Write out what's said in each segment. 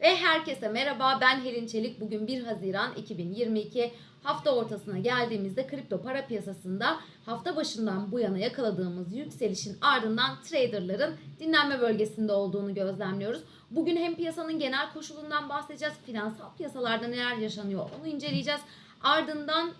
Ve herkese merhaba ben Helin Çelik. Bugün 1 Haziran 2022 hafta ortasına geldiğimizde kripto para piyasasında hafta başından bu yana yakaladığımız yükselişin ardından traderların dinlenme bölgesinde olduğunu gözlemliyoruz. Bugün hem piyasanın genel koşulundan bahsedeceğiz, finansal piyasalarda neler yaşanıyor onu inceleyeceğiz. Ardından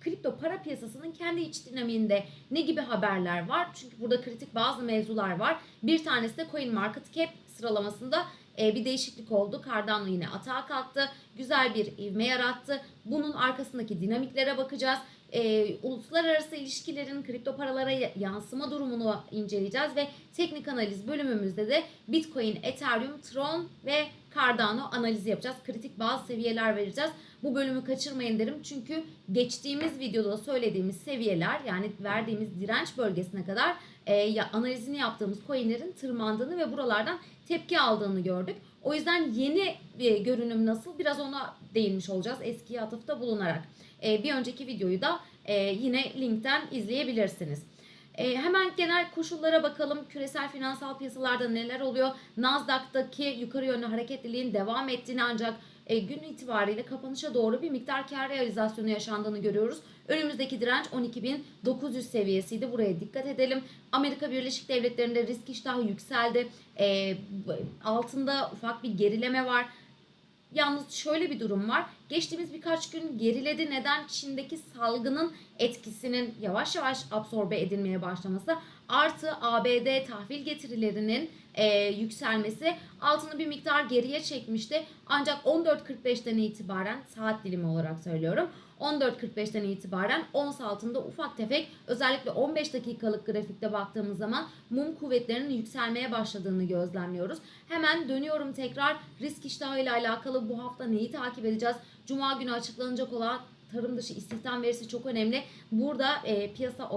kripto para piyasasının kendi iç dinamiğinde ne gibi haberler var? Çünkü burada kritik bazı mevzular var. Bir tanesi de Coin Market Cap sıralamasında e, bir değişiklik oldu. Cardano yine atağa kalktı. Güzel bir ivme yarattı. Bunun arkasındaki dinamiklere bakacağız. E, uluslararası ilişkilerin kripto paralara ya- yansıma durumunu inceleyeceğiz ve teknik analiz bölümümüzde de Bitcoin, Ethereum, Tron ve Cardano analizi yapacağız. Kritik bazı seviyeler vereceğiz. Bu bölümü kaçırmayın derim çünkü geçtiğimiz videoda söylediğimiz seviyeler yani verdiğimiz direnç bölgesine kadar e, ya, analizini yaptığımız coinlerin tırmandığını ve buralardan tepki aldığını gördük. O yüzden yeni bir görünüm nasıl biraz ona değinmiş olacağız eskiye atıfta bulunarak. E, bir önceki videoyu da e, yine linkten izleyebilirsiniz. E, hemen genel koşullara bakalım. Küresel finansal piyasalarda neler oluyor? Nasdaq'taki yukarı yönlü hareketliliğin devam ettiğini ancak e, gün itibariyle kapanışa doğru bir miktar kar realizasyonu yaşandığını görüyoruz. Önümüzdeki direnç 12.900 seviyesiydi. Buraya dikkat edelim. Amerika Birleşik Devletleri'nde risk iştahı yükseldi. E, altında ufak bir gerileme var. Yalnız şöyle bir durum var. Geçtiğimiz birkaç gün geriledi. Neden? Çin'deki salgının etkisinin yavaş yavaş absorbe edilmeye başlaması artı ABD tahvil getirilerinin e, yükselmesi altını bir miktar geriye çekmişti. Ancak 14.45'ten itibaren saat dilimi olarak söylüyorum. 14.45'ten itibaren ons altında ufak tefek özellikle 15 dakikalık grafikte baktığımız zaman mum kuvvetlerinin yükselmeye başladığını gözlemliyoruz. Hemen dönüyorum tekrar risk iştahı ile alakalı bu hafta neyi takip edeceğiz? Cuma günü açıklanacak olan tarım dışı istihdam verisi çok önemli. Burada e, piyasa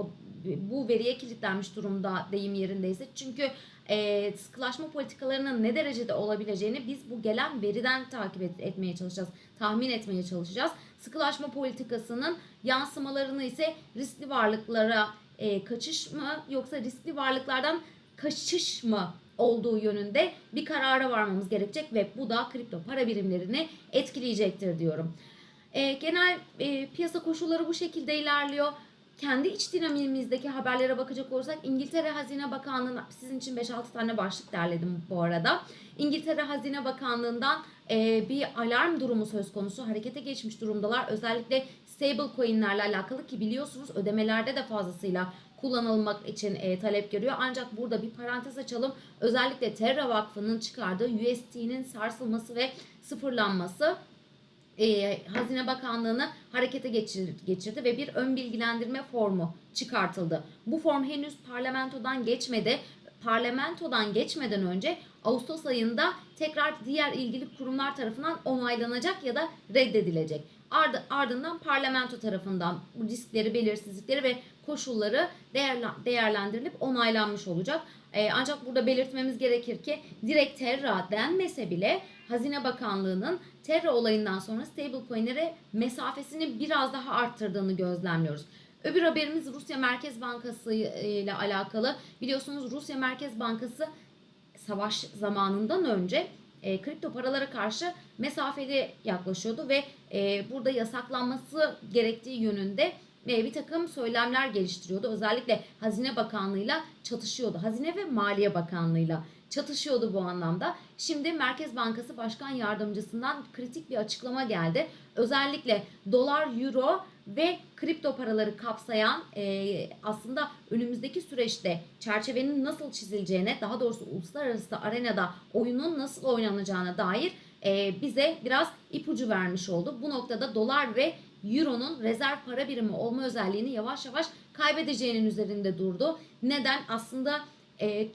bu veriye kilitlenmiş durumda deyim yerindeyse. Çünkü e, sıkılaşma politikalarının ne derecede olabileceğini biz bu gelen veriden takip et- etmeye çalışacağız. Tahmin etmeye çalışacağız. Sıkılaşma politikasının yansımalarını ise riskli varlıklara e, kaçış mı yoksa riskli varlıklardan kaçış mı olduğu yönünde bir karara varmamız gerekecek ve bu da kripto para birimlerini etkileyecektir diyorum. E, genel e, piyasa koşulları bu şekilde ilerliyor. Kendi iç dinamiğimizdeki haberlere bakacak olursak İngiltere Hazine Bakanlığı'na sizin için 5-6 tane başlık derledim bu arada. İngiltere Hazine Bakanlığı'ndan e, bir alarm durumu söz konusu. Harekete geçmiş durumdalar. Özellikle stable coinlerle alakalı ki biliyorsunuz ödemelerde de fazlasıyla kullanılmak için e, talep görüyor. Ancak burada bir parantez açalım. Özellikle Terra Vakfı'nın çıkardığı USD'nin sarsılması ve sıfırlanması e, Hazine Bakanlığı'nı harekete geçir- geçirdi ve bir ön bilgilendirme formu çıkartıldı. Bu form henüz parlamentodan geçmedi. Parlamentodan geçmeden önce Ağustos ayında tekrar diğer ilgili kurumlar tarafından onaylanacak ya da reddedilecek. Ardı, ardından parlamento tarafından bu riskleri, belirsizlikleri ve koşulları değerlen- değerlendirilip onaylanmış olacak. Ee, ancak burada belirtmemiz gerekir ki direkt Terra denmese bile Hazine Bakanlığı'nın Terra olayından sonra stablecoin'lere mesafesini biraz daha arttırdığını gözlemliyoruz. Öbür haberimiz Rusya Merkez Bankası ile alakalı. Biliyorsunuz Rusya Merkez Bankası savaş zamanından önce e, kripto paralara karşı mesafeli yaklaşıyordu ve e, burada yasaklanması gerektiği yönünde e, bir takım söylemler geliştiriyordu. Özellikle Hazine Bakanlığı'yla çatışıyordu. Hazine ve Maliye Bakanlığı'yla çatışıyordu bu anlamda. Şimdi Merkez Bankası Başkan Yardımcısından kritik bir açıklama geldi. Özellikle dolar, euro ve kripto paraları kapsayan e, aslında önümüzdeki süreçte çerçevenin nasıl çizileceğine, daha doğrusu uluslararası arenada oyunun nasıl oynanacağına dair e, bize biraz ipucu vermiş oldu. Bu noktada dolar ve euronun rezerv para birimi olma özelliğini yavaş yavaş kaybedeceğinin üzerinde durdu. Neden? Aslında e,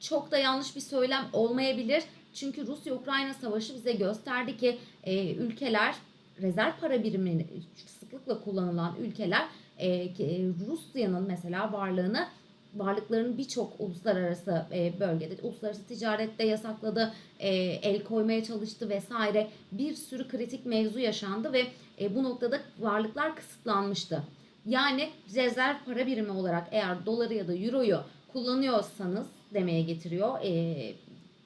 çok da yanlış bir söylem olmayabilir. Çünkü Rusya-Ukrayna savaşı bize gösterdi ki e, ülkeler rezerv para birimini sıklıkla kullanılan ülkeler e, e, Rusya'nın mesela varlığını varlıkların birçok uluslararası e, bölgede uluslararası ticarette yasakladı, e, el koymaya çalıştı vesaire bir sürü kritik mevzu yaşandı ve e, bu noktada varlıklar kısıtlanmıştı. Yani rezerv para birimi olarak eğer doları ya da euroyu kullanıyorsanız demeye getiriyor. E,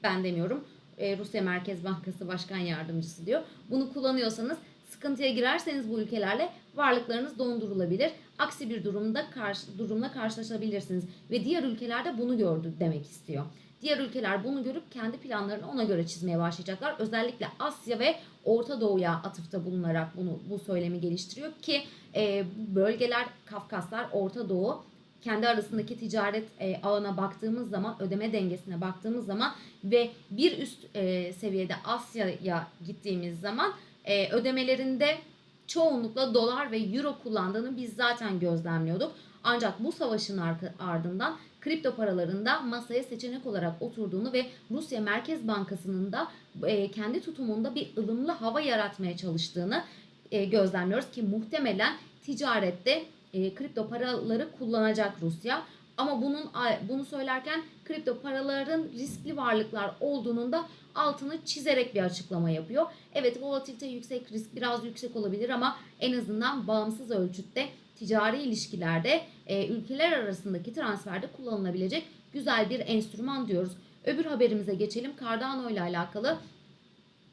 ben demiyorum. e, Rusya Merkez Bankası Başkan Yardımcısı diyor. Bunu kullanıyorsanız sıkıntıya girerseniz bu ülkelerle varlıklarınız dondurulabilir. Aksi bir durumda karşı, durumla karşılaşabilirsiniz. Ve diğer ülkelerde bunu gördü demek istiyor. Diğer ülkeler bunu görüp kendi planlarını ona göre çizmeye başlayacaklar. Özellikle Asya ve Orta Doğu'ya atıfta bulunarak bunu bu söylemi geliştiriyor ki e, bölgeler Kafkaslar, Orta Doğu kendi arasındaki ticaret e, ağına baktığımız zaman, ödeme dengesine baktığımız zaman ve bir üst e, seviyede Asya'ya gittiğimiz zaman e, ödemelerinde çoğunlukla dolar ve euro kullandığını biz zaten gözlemliyorduk. Ancak bu savaşın ardından kripto paralarında masaya seçenek olarak oturduğunu ve Rusya Merkez Bankası'nın da e, kendi tutumunda bir ılımlı hava yaratmaya çalıştığını e, gözlemliyoruz ki muhtemelen ticarette e, kripto paraları kullanacak Rusya. Ama bunun bunu söylerken kripto paraların riskli varlıklar olduğunun da altını çizerek bir açıklama yapıyor. Evet volatilite yüksek, risk biraz yüksek olabilir ama en azından bağımsız ölçütte ticari ilişkilerde e, ülkeler arasındaki transferde kullanılabilecek güzel bir enstrüman diyoruz. Öbür haberimize geçelim. Cardano ile alakalı.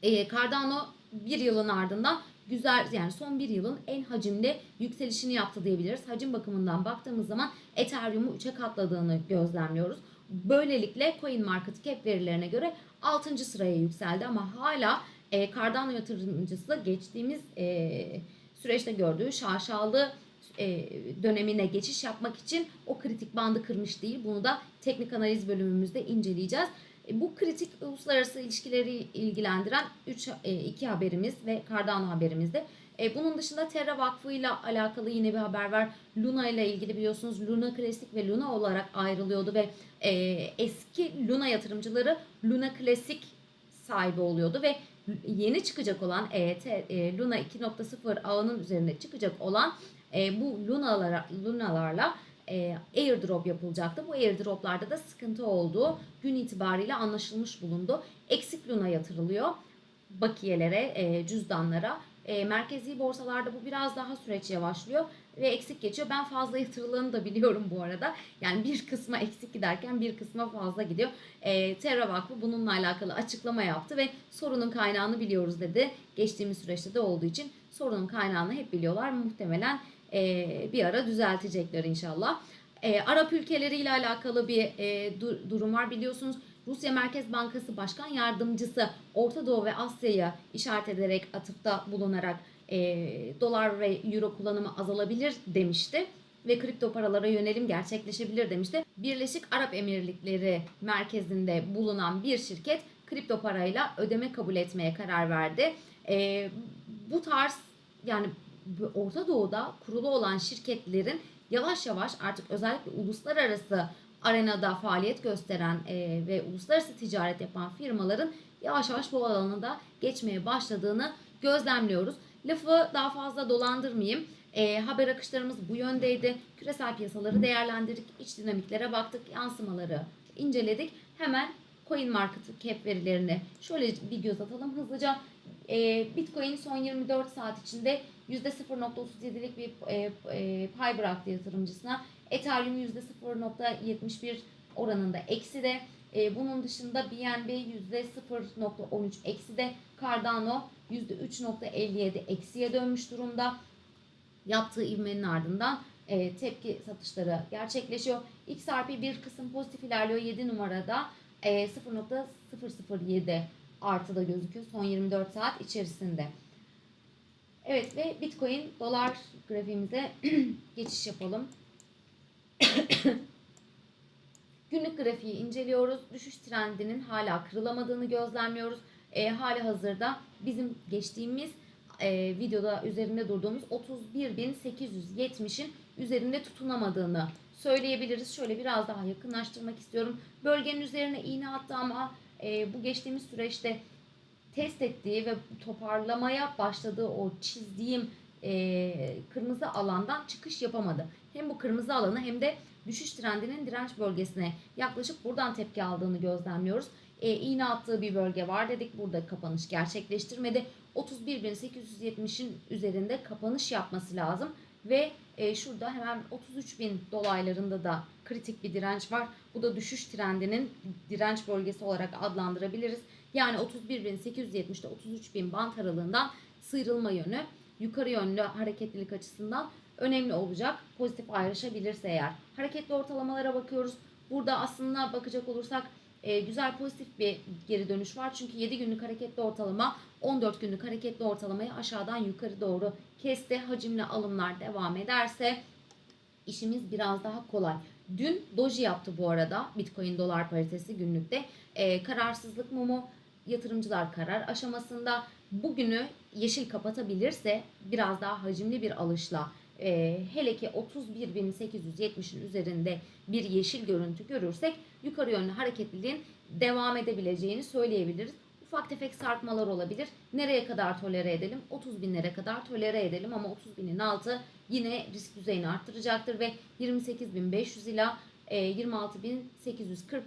E, Cardano bir yılın ardından güzel yani son bir yılın en hacimli yükselişini yaptı diyebiliriz. Hacim bakımından baktığımız zaman Ethereum'u 3'e katladığını gözlemliyoruz. Böylelikle Coin Market Cap verilerine göre 6. sıraya yükseldi ama hala e, Cardano yatırımcısı geçtiğimiz e, süreçte gördüğü şaşalı e, dönemine geçiş yapmak için o kritik bandı kırmış değil. Bunu da teknik analiz bölümümüzde inceleyeceğiz. E, bu kritik uluslararası ilişkileri ilgilendiren 3 2 haberimiz ve Cardano haberimizde. E, bunun dışında Terra Vakfı ile alakalı yine bir haber var. Luna ile ilgili biliyorsunuz Luna Klasik ve Luna olarak ayrılıyordu ve e, eski Luna yatırımcıları Luna Klasik sahibi oluyordu ve yeni çıkacak olan ET, e, Luna 2.0 ağının üzerinde çıkacak olan e, bu Lunalara, Lunalarla e, airdrop yapılacaktı. Bu airdroplarda da sıkıntı olduğu gün itibariyle anlaşılmış bulundu. Eksik Luna yatırılıyor bakiyelere, e, cüzdanlara. E, merkezi borsalarda bu biraz daha süreç yavaşlıyor ve eksik geçiyor. Ben fazla yatırıldığını da biliyorum bu arada. Yani bir kısma eksik giderken bir kısma fazla gidiyor. E, Terra Vakfı bununla alakalı açıklama yaptı ve sorunun kaynağını biliyoruz dedi. Geçtiğimiz süreçte de olduğu için sorunun kaynağını hep biliyorlar. Muhtemelen e, bir ara düzeltecekler inşallah. E, Arap ülkeleriyle alakalı bir e, du- durum var biliyorsunuz. Rusya Merkez Bankası Başkan Yardımcısı Orta Doğu ve Asya'ya işaret ederek atıfta bulunarak e, dolar ve euro kullanımı azalabilir demişti ve kripto paralara yönelim gerçekleşebilir demişti. Birleşik Arap Emirlikleri merkezinde bulunan bir şirket kripto parayla ödeme kabul etmeye karar verdi. E, bu tarz yani Orta Doğu'da kurulu olan şirketlerin yavaş yavaş artık özellikle uluslararası arenada faaliyet gösteren e, ve uluslararası ticaret yapan firmaların yavaş yavaş bu alanında geçmeye başladığını gözlemliyoruz. Lafı daha fazla dolandırmayayım. E, haber akışlarımız bu yöndeydi. Küresel piyasaları değerlendirdik, iç dinamiklere baktık, yansımaları inceledik. Hemen Coin Market Cap verilerini şöyle bir göz atalım hızlıca. E, Bitcoin son 24 saat içinde %0.37'lik bir e, e, pay bıraktı yatırımcısına. Ethereum %0.71 oranında eksi de. E, bunun dışında BNB %0.13 eksi de. Cardano %3.57 eksiye dönmüş durumda. Yaptığı ivmenin ardından e, tepki satışları gerçekleşiyor. XRP bir kısım pozitif ilerliyor 7 numarada. E, 0.007 artıda gözüküyor son 24 saat içerisinde. Evet ve Bitcoin dolar grafiğimize geçiş yapalım. Günlük grafiği inceliyoruz. Düşüş trendinin hala kırılamadığını gözlemliyoruz. E, hali hazırda bizim geçtiğimiz e, videoda üzerinde durduğumuz 31.870'in üzerinde tutunamadığını söyleyebiliriz. Şöyle biraz daha yakınlaştırmak istiyorum. Bölgenin üzerine iğne attı ama e, bu geçtiğimiz süreçte test ettiği ve toparlamaya başladığı o çizdiğim e, kırmızı alandan çıkış yapamadı. Hem bu kırmızı alanı hem de düşüş trendinin direnç bölgesine yaklaşıp buradan tepki aldığını gözlemliyoruz. E, iğne attığı bir bölge var dedik. Burada kapanış gerçekleştirmedi. 31.870'in üzerinde kapanış yapması lazım. Ve e, şurada hemen 33.000 dolaylarında da kritik bir direnç var. Bu da düşüş trendinin direnç bölgesi olarak adlandırabiliriz. Yani 31.870'te 33.000 bant aralığından sıyrılma yönü yukarı yönlü hareketlilik açısından önemli olacak. Pozitif ayrışabilirse eğer. Hareketli ortalamalara bakıyoruz. Burada aslında bakacak olursak e, güzel pozitif bir geri dönüş var. Çünkü 7 günlük hareketli ortalama 14 günlük hareketli ortalamayı aşağıdan yukarı doğru kesti. Hacimli alımlar devam ederse işimiz biraz daha kolay. Dün doji yaptı bu arada Bitcoin dolar paritesi günlükte. E, kararsızlık mumu yatırımcılar karar aşamasında bugünü yeşil kapatabilirse biraz daha hacimli bir alışla e, hele ki 31.870'in üzerinde bir yeşil görüntü görürsek yukarı yönlü hareketliliğin devam edebileceğini söyleyebiliriz. Ufak tefek sarkmalar olabilir. Nereye kadar tolere edelim? 30 binlere kadar tolere edelim ama 30 binin altı yine risk düzeyini arttıracaktır ve 28.500 ila e, 26.840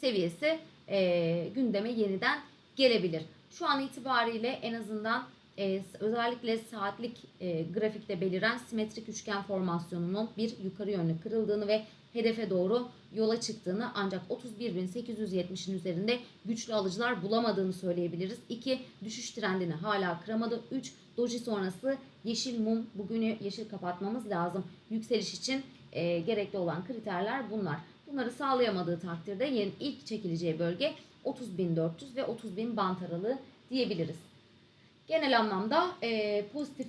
seviyesi e, gündeme yeniden gelebilir. Şu an itibariyle en azından e, özellikle saatlik e, grafikte beliren simetrik üçgen formasyonunun bir yukarı yönlü kırıldığını ve hedefe doğru yola çıktığını ancak 31.870'in üzerinde güçlü alıcılar bulamadığını söyleyebiliriz. 2. Düşüş trendini hala kıramadı. 3. Doji sonrası yeşil mum bugünü yeşil kapatmamız lazım. Yükseliş için e, gerekli olan kriterler bunlar. Bunları sağlayamadığı takdirde yeni ilk çekileceği bölge 30.400 ve 30.000 bant aralığı diyebiliriz. Genel anlamda e, pozitif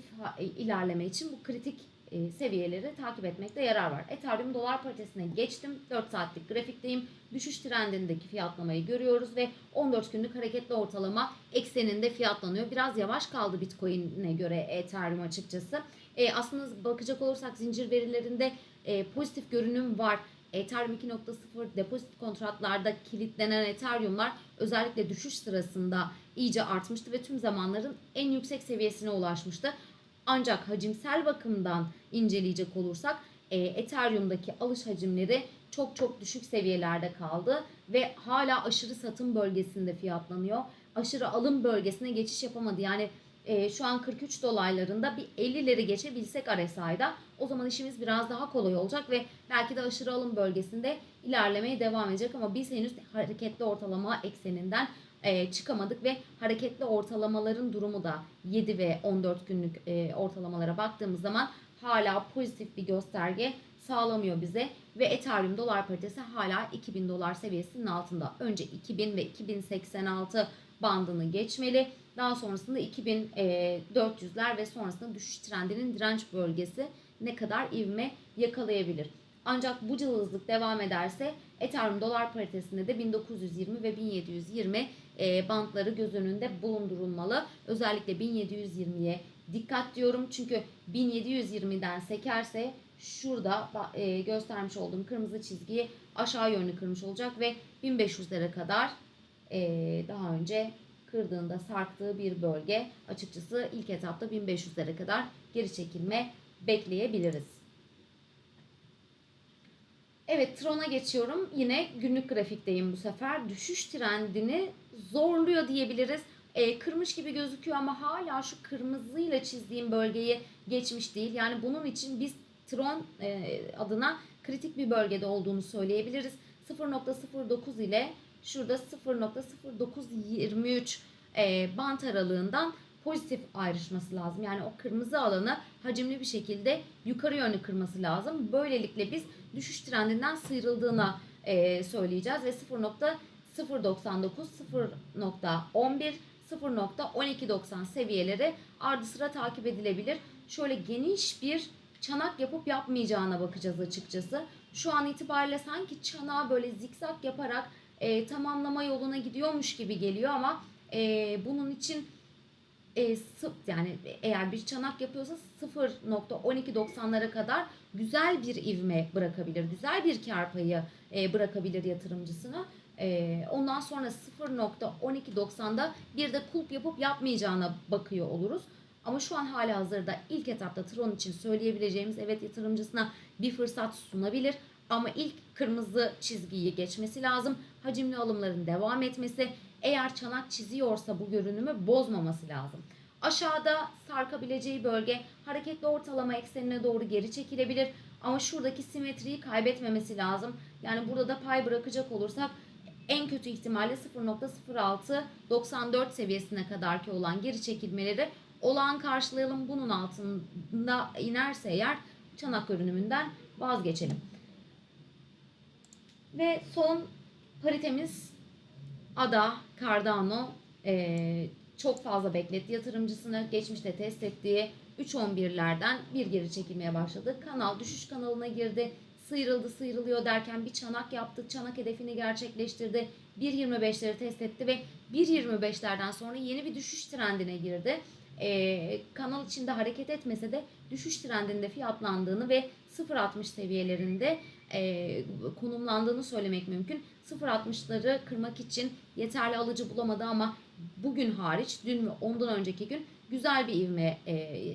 ilerleme için bu kritik e, seviyeleri takip etmekte yarar var. Ethereum dolar paritesine geçtim. 4 saatlik grafikteyim. Düşüş trendindeki fiyatlamayı görüyoruz ve 14 günlük hareketli ortalama ekseninde fiyatlanıyor. Biraz yavaş kaldı Bitcoin'e göre Ethereum açıkçası. E, aslında bakacak olursak zincir verilerinde e, pozitif görünüm var. Ethereum 2.0 depozit kontratlarda kilitlenen Ethereum'lar özellikle düşüş sırasında iyice artmıştı ve tüm zamanların en yüksek seviyesine ulaşmıştı. Ancak hacimsel bakımdan inceleyecek olursak e, Ethereum'daki alış hacimleri çok çok düşük seviyelerde kaldı ve hala aşırı satım bölgesinde fiyatlanıyor. Aşırı alım bölgesine geçiş yapamadı. Yani e, şu an 43 dolaylarında bir 50'leri geçebilsek RSI'da o zaman işimiz biraz daha kolay olacak ve belki de aşırı alım bölgesinde ilerlemeye devam edecek ama biz henüz hareketli ortalama ekseninden e, çıkamadık ve hareketli ortalamaların durumu da 7 ve 14 günlük e, ortalamalara baktığımız zaman hala pozitif bir gösterge sağlamıyor bize ve Ethereum dolar paritesi hala 2000 dolar seviyesinin altında. Önce 2000 ve 2086 bandını geçmeli. Daha sonrasında 2400'ler ve sonrasında düşüş trendinin direnç bölgesi ne kadar ivme yakalayabilir. Ancak bu cılızlık devam ederse Ethereum dolar paritesinde de 1920 ve 1720 e, bantları göz önünde bulundurulmalı. Özellikle 1720'ye dikkat diyorum çünkü 1720'den sekerse şurada göstermiş olduğum kırmızı çizgiyi aşağı yönlü kırmış olacak ve 1500'lere kadar daha önce kırdığında sarktığı bir bölge. Açıkçası ilk etapta 1500'lere kadar geri çekilme bekleyebiliriz. Evet Tron'a geçiyorum. Yine günlük grafikteyim bu sefer. Düşüş trendini zorluyor diyebiliriz. E, kırmış gibi gözüküyor ama hala şu kırmızıyla çizdiğim bölgeyi geçmiş değil. Yani bunun için biz Tron e, adına kritik bir bölgede olduğunu söyleyebiliriz. 0.09 ile şurada 0.0923 e, bant aralığından pozitif ayrışması lazım. Yani o kırmızı alanı hacimli bir şekilde yukarı yönlü kırması lazım. Böylelikle biz düşüş trendinden sıyrıldığına e, söyleyeceğiz ve 0.099, 0.11, 0.1290 seviyeleri ardı sıra takip edilebilir. Şöyle geniş bir çanak yapıp yapmayacağına bakacağız açıkçası. Şu an itibariyle sanki çanağı böyle zikzak yaparak e, tamamlama yoluna gidiyormuş gibi geliyor ama e, bunun için e, yani eğer bir çanak yapıyorsa 0.1290'lara kadar güzel bir ivme bırakabilir. Güzel bir kar payı e, bırakabilir yatırımcısına. E, ondan sonra 0.1290'da bir de kulp yapıp yapmayacağına bakıyor oluruz. Ama şu an hala hazırda ilk etapta Tron için söyleyebileceğimiz evet yatırımcısına bir fırsat sunabilir. Ama ilk kırmızı çizgiyi geçmesi lazım. Hacimli alımların devam etmesi. Eğer çanak çiziyorsa bu görünümü bozmaması lazım. Aşağıda sarkabileceği bölge hareketli ortalama eksenine doğru geri çekilebilir. Ama şuradaki simetriyi kaybetmemesi lazım. Yani burada da pay bırakacak olursak En kötü ihtimalle 0.06 94 seviyesine kadarki olan geri çekilmeleri olağan karşılayalım. Bunun altında inerse eğer çanak görünümünden vazgeçelim. Ve son paritemiz Ada, Cardano eee, çok fazla bekletti yatırımcısını. Geçmişte test ettiği 3.11'lerden bir geri çekilmeye başladı. Kanal düşüş kanalına girdi. Sıyrıldı sıyrılıyor derken bir çanak yaptı. Çanak hedefini gerçekleştirdi. 1.25'leri test etti ve 1.25'lerden sonra yeni bir düşüş trendine girdi. Eee, kanal içinde hareket etmese de düşüş trendinde fiyatlandığını ve 0.60 seviyelerinde e, konumlandığını söylemek mümkün. 0.60'ları kırmak için yeterli alıcı bulamadı ama bugün hariç dün ve ondan önceki gün güzel bir ivme e,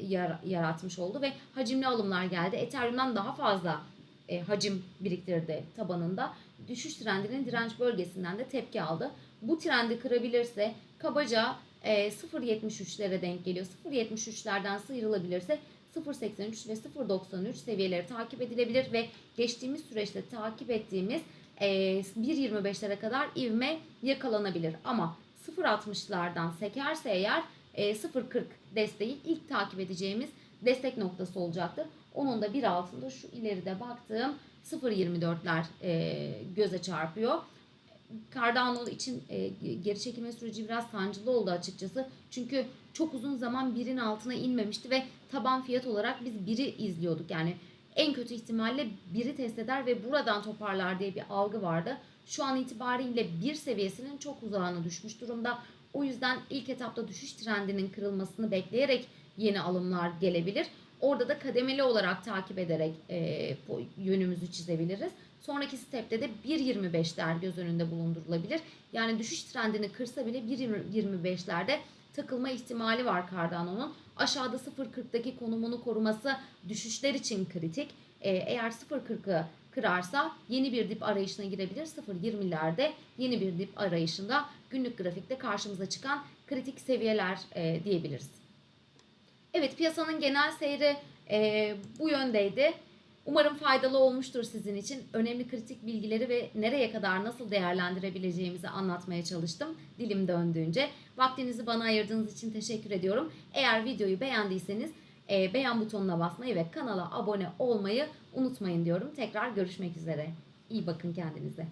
yar- yaratmış oldu ve hacimli alımlar geldi. Ethereum'dan daha fazla e, hacim biriktirdi tabanında. Düşüş trendinin direnç bölgesinden de tepki aldı. Bu trendi kırabilirse kabaca e, 0.73'lere denk geliyor. 0.73'lerden sıyrılabilirse 0.83 ve 0.93 seviyeleri takip edilebilir ve geçtiğimiz süreçte takip ettiğimiz e, 1.25'lere kadar ivme yakalanabilir. Ama 0.60'lardan sekerse eğer e, 0.40 desteği ilk takip edeceğimiz destek noktası olacaktır. Onun da bir altında şu ileride baktığım 0.24'ler e, göze çarpıyor. Cardano için e, geri çekilme süreci biraz sancılı oldu açıkçası. Çünkü çok uzun zaman birin altına inmemişti ve taban fiyat olarak biz biri izliyorduk. Yani en kötü ihtimalle biri test eder ve buradan toparlar diye bir algı vardı. Şu an itibariyle bir seviyesinin çok uzağına düşmüş durumda. O yüzden ilk etapta düşüş trendinin kırılmasını bekleyerek yeni alımlar gelebilir. Orada da kademeli olarak takip ederek e, yönümüzü çizebiliriz. Sonraki stepte de 1.25'ler göz önünde bulundurulabilir. Yani düşüş trendini kırsa bile 1.25'lerde takılma ihtimali var Cardano'nun. Aşağıda 0.40'daki konumunu koruması düşüşler için kritik. Ee, eğer 0.40'ı kırarsa yeni bir dip arayışına girebilir. 0.20'lerde yeni bir dip arayışında günlük grafikte karşımıza çıkan kritik seviyeler e, diyebiliriz. Evet piyasanın genel seyri e, bu yöndeydi. Umarım faydalı olmuştur sizin için. Önemli kritik bilgileri ve nereye kadar nasıl değerlendirebileceğimizi anlatmaya çalıştım dilim döndüğünce. Vaktinizi bana ayırdığınız için teşekkür ediyorum. Eğer videoyu beğendiyseniz e, beğen butonuna basmayı ve kanala abone olmayı unutmayın diyorum. Tekrar görüşmek üzere. İyi bakın kendinize.